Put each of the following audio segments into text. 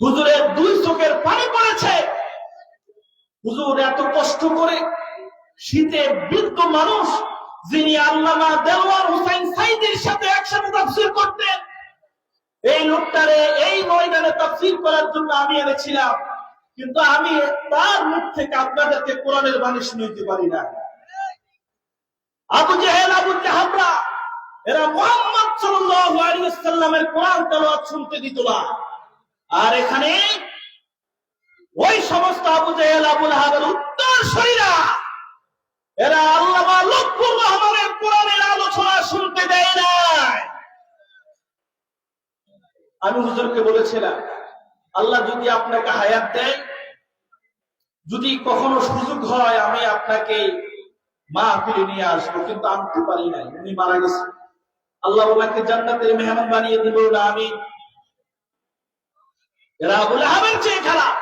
হুজুরের দুই চোখের পানি পড়েছে। হুজুর এত কষ্ট করে শীতে বৃদ্ধ মানুষ, যিনি আল্লামা দেওয়ার হুসাইন সাইদের সাথে একসাথে তাফসির করতেন, এই লোকটারে এই ময়দানে তাফসির করার জন্য আমি এনেছিলাম। কিন্তু আমি তার মুখ থেকে আপনাদেরকে কোরআনের বাণী শুনতে পারি না। আবু জেহেল, আবু জাহাবরা, এরা মোহাম্মদ সাল্লাল্লাহু আলাইহি ওয়াসাল্লামের কোরআন তেলাওয়াত শুনতে দিত না। আর এখানে ওই সমস্ত আবু জেহেল, আবুল হাবের উত্তর শরীরা, এরা আল্লামা লক্ষ্মুর রহমানের কোরআনের আলোচনা শুনতে দেয় নাই। আমি হুজুরকে বলেছিলাম, আল্লাহ যদি আপনাকে হায়াত দেয়, যদি কখনো সুযোগ হয়, আমি আপনাকে মা ফিরে নিয়ে আসব, কিন্তু আনতে পারি নাই, উনি মারা গেছে আল্লাহ ওনাকে জান্নাতের মেহমান বানিয়ে দিব না আমি এরা আবুল চেয়ে খারাপ।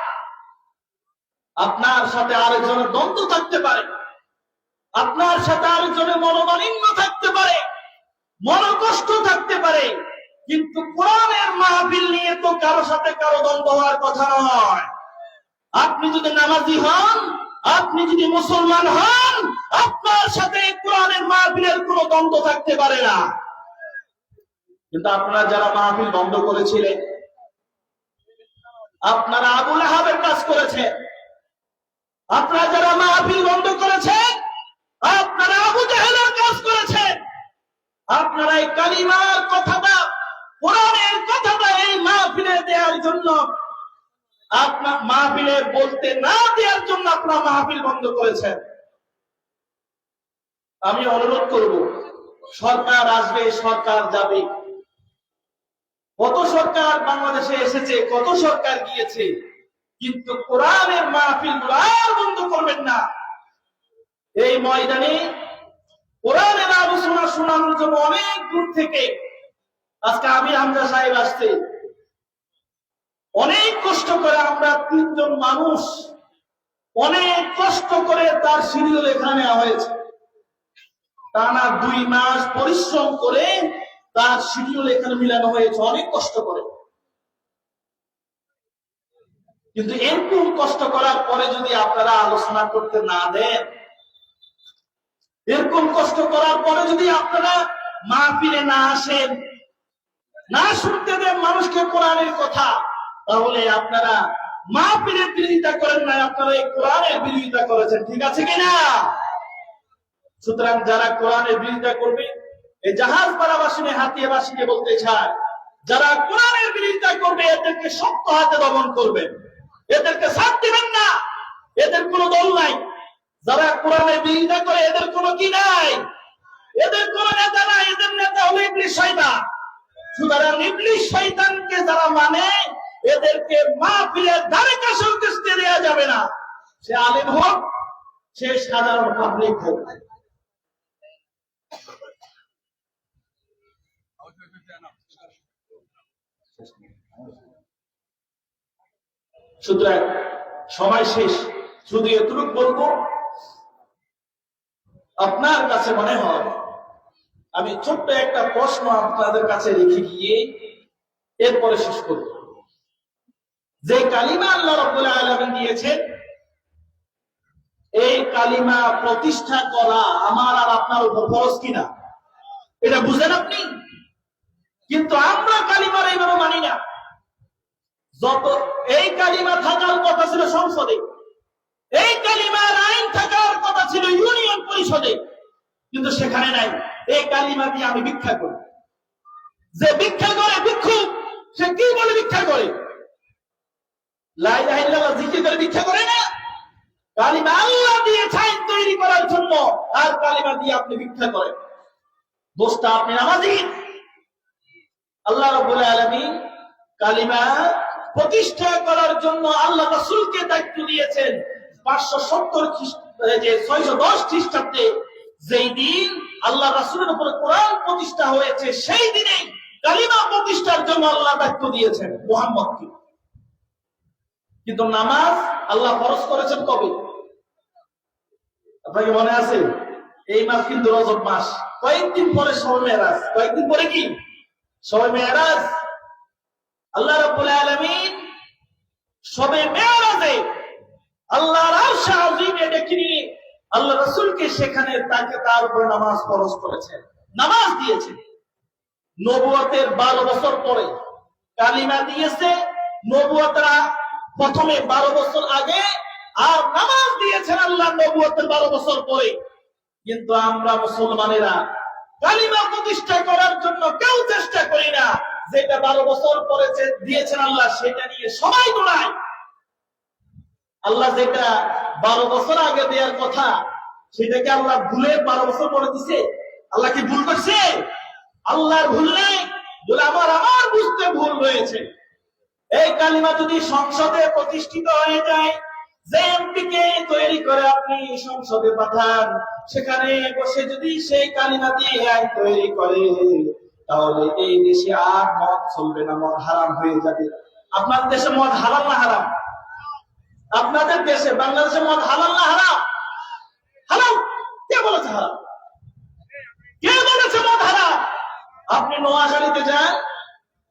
আপনার সাথে আরেকজনের দ্বন্দ্ব থাকতে পারে। আপনার সাথে আরেকজনের মনোমালিন্য থাকতে পারে। মনোকষ্ট থাকতে পারে। কিন্তু কোরআনের মাহফিল নিয়ে তো কারও সাথে কারও দ্বন্দ্ব হওয়ার কথা নয়। আপনি যদি নামাজি হন, আপনি যদি মুসলমান হন, আপনার সাথে কোরআনের মাহফিলের কোনো দ্বন্দ্ব থাকতে পারে না। কিন্তু আপনারা যারা মাহফিল বন্ধ করেছিলেন আপনারা আবুল আহাবের কাজ করেছেন। আপনারা যারা মাহফিল বন্ধ করেছেন, আপনারা আবু জাহেলের কাজ করেছেন। আপনারা এই কালিমার কথাটা, কোরআনের কথাটা এই মাহফিলে দেওয়ার জন্য, আপনার মাহফিলে বলতে না দেওয়ার জন্য আপনার মাহফিল বন্ধ করেছেন। আমি অনুরোধ করব, সরকার আসবে, সরকার যাবে। কত সরকার বাংলাদেশে এসেছে, কত সরকার গিয়েছে, কিন্তু কোরআনের মাহফিল আর বন্ধ করবেন না। এই ময়দানে কোরআনের আলোচনা শোনানোর জন্য অনেক দূর থেকে আজকে আমি হামজা সাহেব আসছে। অনেক কষ্ট করে আমরা তিনজন মানুষ অনেক কষ্ট করে তার সিরিয়াল এখানে নেওয়া হয়েছে। টানা দুই মাস পরিশ্রম করে তার শিডিউল এখানে মিলানো হয়েছে, অনেক কষ্ট করে। কিন্তু এরকম কষ্ট করার পরে যদি আপনারা আলোচনা করতে না দেন, এরকম কষ্ট করার পরে যদি আপনারা মা ফিরে না আসেন, না শুনতে দেন মানুষকে কোরআনের কথা, তাহলে আপনারা মা পীরের বিরোধিতা করেন না আপনারা এই কোরআনের বিরোধিতা করেছেন, ঠিক আছে কিনা? সুতরাং যারা কোরআনের বিরোধিতা করবে এই জাহাজ পাড়াবাসিনে হাতিয়ে বাসিকে বলতে চায়, যারা কোরআনের বিরোধিতা করবে, এদেরকে শক্ত হাতে দমন করবেন এদেরকে সাথ দিবেন না। এদের কোনো দল নাই। যারা কোরআনের বিরোধিতা করে, এদের কোনো কি নাই? এদের কোনো নেতা নাই, এদের নেতা হলো ইবলিশ শয়তান। সুতরাং ইবলিশ শয়তানকে যারা মানে এদেরকে মাহফিলের ধারে কাছেও কিস্তি দেওয়া যাবে না। সে আলিম হোক, সে সাধারণ পাবলিক হোক। সুতরাং সময় শেষ। শুধু এতটুকু বলব, আপনার কাছে মনে হয়, আমি ছোট্ট একটা প্রশ্ন আপনাদের কাছে রেখে গিয়ে এরপরে শেষ করব। যে কালিমা আল্লাহ রব্বুল আলমিন দিয়েছেন, এই কালিমা প্রতিষ্ঠা করা আমার আর আপনার উপর খরচ কিনা? এটা বুঝেন আপনি? কিন্তু আমরা কালিমার এইভাবে মানি না। যত এই কালিমা থাকার কথা ছিল সংসদে, এই কালিমার আইন থাকার কথা ছিল ইউনিয়ন পরিষদে, কিন্তু সেখানে নাই। এই কালিমা দিয়ে আমি ভিক্ষা করি। যে ভিক্ষা করে ভিক্ষুক, সে কি বলে ভিক্ষা করে? ভিক্ষা করে না? কালিমা আল্লাহ দিয়ে তৈরি করার জন্য আর কালিমা দিয়ে আপনি ভিক্ষা করেন। দোষটা আপনি নামাজি আল্লাহ রবুল আলমী কালিমা প্রতিষ্ঠা করার জন্য আল্লাহ রাসুলকে দায়িত্ব দিয়েছেন। পাঁচশো সত্তর যে ছয়শো দশ খ্রিস্টাব্দে যেই দিন আল্লাহ রাসুলের উপরে কোরআন প্রতিষ্ঠা হয়েছে, সেই দিনেই কালিমা প্রতিষ্ঠার জন্য আল্লাহ দায়িত্ব দিয়েছেন মোহাম্মদকে। কিন্তু নামাজ আল্লাহ ফরজ করেছেন কবে? আপনাকে মনে আছে? এই মাস কিন্তু রজব মাস। কয়েকদিন পরে সবাই মেয়েরাজ কয়েকদিন পরে কি? সবাই মেয়েরাজ আল্লাহ রব্বুল আলমিন সবে মেয়ারাজে আল্লাহর আরশে আজিমে ডেকে নিয়ে আল্লাহ রাসূলকে সেখানে তাকে তার উপর নামাজ ফরজ করেছেন। নামাজ দিয়েছেন। নবুয়তের বারো বছর পরে কালিমা দিয়েছে। নবুয়তরা প্রথমে বারো বছর আগে আর নামাজ দিয়েছেন আল্লাহ নবুয়তের বারো বছর পরে। কিন্তু আমরা মুসলমানেরা কালিমা প্রতিষ্ঠা করার জন্য কেউ চেষ্টা করি না। যেটা বারো বছর পরে দিয়েছেন আল্লাহ, সেটা নিয়ে সবাই দৌড়ায় আল্লাহ যেটা বারো বছর আগে দেওয়ার কথা, সেটাকে আল্লাহ ভুলে বারো বছর পরে দিছে। আল্লাহ কি ভুল করছে? আল্লাহর ভুল নেই বলে আমার আমার বুঝতে ভুল রয়েছে এই কালিমা যদি সংসদে প্রতিষ্ঠিত হয়ে যায় যে এমপিকে তৈরি করে আপনি সংসদে পাঠান। সেখানে বসে যদি সেই কালিমা দিয়ে আইন তৈরি করে তাহলে এই দেশে আর মদ চলবে না, মদ হারাম হয়ে যাবে। আপনার দেশে মদ হারাম না হারাম? আপনাদের দেশে, বাংলাদেশে মদ হালাল না হারাম? হারাম কে বলেছে হারাম কে বলেছে মদ হারাম? আপনি নোয়াখালীতে যান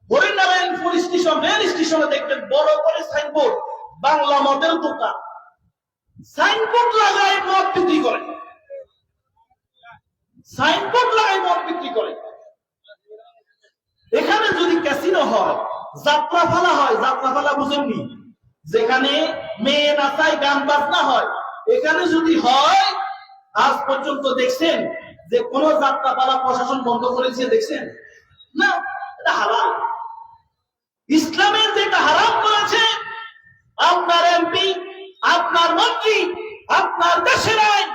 হরিনারায়ণপুর স্টেশন, রেল স্টেশনে দেখবেন বড় করে সাইনবোর্ড, বাংলা মদের দোকান। সাইনবোর্ড লাগায় মদ বিক্রি করে। সাইনবোর্ড লাগায় মদ বিক্রি করে। এখানে যদি ক্যাসিনো হয় যাত্রা ফালা হয় যাত্রা ফালা বুঝেননি? যেখানে মেয়ে নাচায় গান বাজনা হয়। এখানে যদি হয়, আজ পর্যন্ত দেখছেন যে কোন যাত্রা পালা প্রশাসন বন্ধ করেছে, দেখছেন? না, এটা হারাম ইসলামের যেটা হারাম করেছে, আপনার এমপি আপনার মন্ত্রী, আপনার দেশের আইন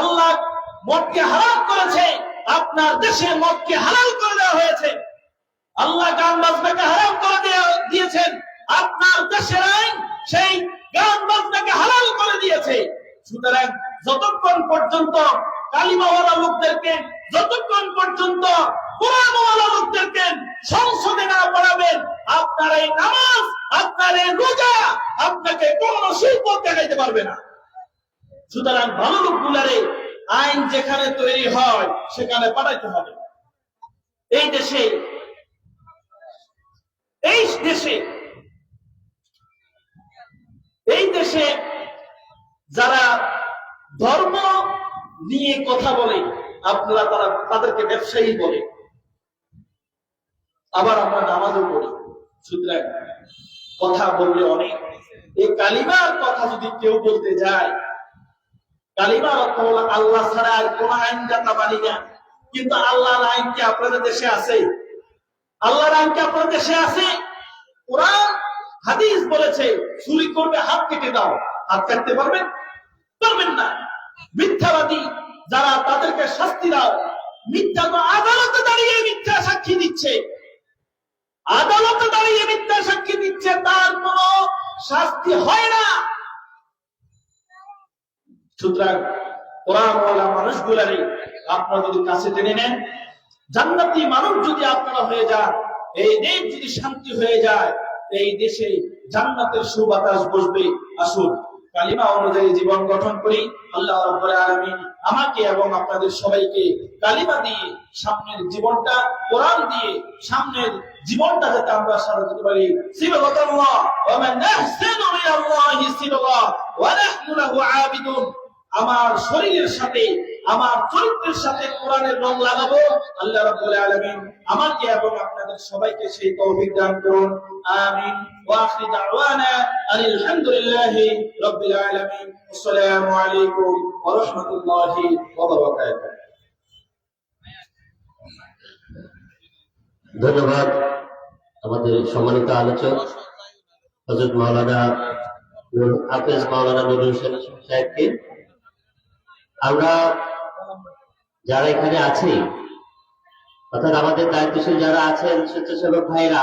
আল্লাহ মদকে হারাম করেছে, আপনার দেশের মদকে হালাল করে দেওয়া হয়েছে। আল্লাহ গান বাজনাকে হারাম করে দিয়েছেন। আপনার দেশের আইন সেই গান বাজনাকে হালাল করে দিয়েছে। সুতরাং যতক্ষণ পর্যন্ত কালিমাওয়ালা লোকদেরকে যতক্ষণ পর্যন্ত কোরআনওয়ালা লোকদেরকে সংসদে না পড়াবেন, আপনার এই নামাজ, আপনার এই রোজা আপনাকে কোন শিল্প দেখাইতে পারবে না। সুতরাং ভালো লোকগুলারে আইন যেখানে তৈরি হয়, সেখানে পাঠাইতে হবে। এই দেশে এই দেশে এই দেশে যারা ধর্ম নিয়ে কথা বলে, আপনারা তারা, তাদেরকে ব্যবসায়ী বলে। আবার আমরা নামাজও পড়ি। সুতরাং কথা বললে অনেক। এই কালিমার কথা যদি কেউ বলতে যায়, কালিমার অর্থ হলো আল্লাহ ছাড়া আর কোন আইন জাতা মানি না। কিন্তু আল্লাহর আইন কি আপনাদের দেশে আছে? আল্লাহর আইন কি আপনাদের দেশে আছে? কোরআন, হাদিস বলেছে, চুরি করবে, হাত কেটে দাও। হাত কাটতে পারবেন? পারবেন না। মিথ্যাবাদী, যারা তাদেরকে শাস্তি দাও। মিথ্যা আদালতে দাঁড়িয়ে মিথ্যা সাক্ষী দিচ্ছে। আদালতে দাঁড়িয়ে মিথ্যা সাক্ষী দিচ্ছে, তার কোন শাস্তি হয় না। সুতরাং কোরআনওয়ালা মানুষগুলারই আপনারা যদি কাছে টেনে নেন জান্নাতি মানুষ যদি আপনারা হয়ে যান, এই দেশ যদি শান্তি হয়ে যায়, এই দেশে জান্নাতের সুবাতাস বসবে। আসুন, কালিমা অনুযায়ী জীবন গঠন করি। আল্লাহ রাব্বুল আলামিন আমাকে এবং আপনাদের সবাইকে কালিমা দিয়ে সামনের জীবনটা, কোরআন দিয়ে সামনের জীবনটা যাতে আমরা সাজাতে পারি। সিবগাতাল্লাহ ওয়া মান আহসানু মিনাল্লাহি সিবগা ওয়া নাহনু লাহু আবিদুন। আমার শরীরের সাথে আমার চরিত্রের সাথে কোরআনের রং লাগাবো। আল্লাহ রাব্বুল আলামিন আমাকে এবং আপনাদের সবাইকে সেই তৌফিক দান করুন। আমিন। ওয়া আখির দাওয়ানা আলহামদুলিল্লাহি রাব্বিল আলামিন। আসসালামু আলাইকুম ওয়া রাহমাতুল্লাহি ওয়া বারাকাতুহু। ধন্যবাদ আমাদের সম্মানিত আলোচক হজরত মাওলানা হাফেজ মাওলানা নুরুল হোসেন সাহেবকে। আমরা যারা এখানে আছি অর্থাৎ আমাদের দায়িত্বশীল যারা আছেন স্বেচ্ছাসেবক ভাইরা